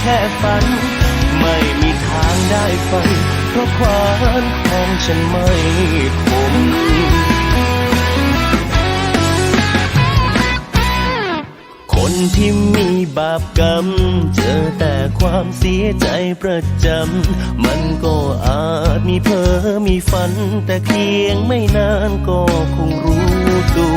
แค่ฝัน ไม่มีทางได้ฝัน เพราะควานของฉันไม่คมคนที่มีบาปกรรม เจอแต่ความเสียใจประจำ มันก็อาจมีเพ้อมีฝัน แต่เพียงไม่นานก็คงรู้ตัว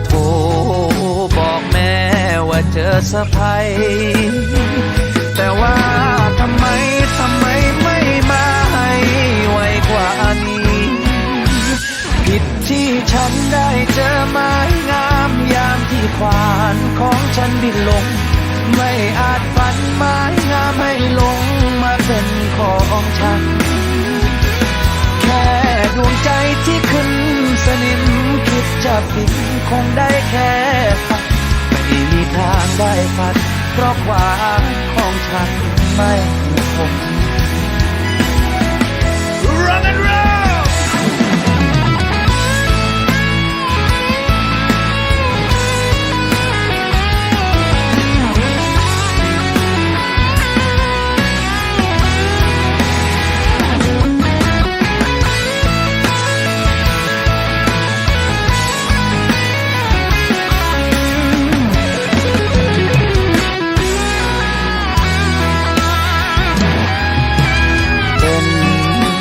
สะพายแต่ว่าทำไมทำไมไม่มาให้ไวกว่านี้ ผิดที่ฉันได้เจอไม้งามยามที่ควานของฉันบินลง ไม่อาจฝันไม้งามให้ลงมาเป็นของฉัน แค่ดวงใจที่ขึ้นสนิมคิดจะปิดคงได้แค่ ไปพัด เพราะความของฉันไม่คง Rock and roll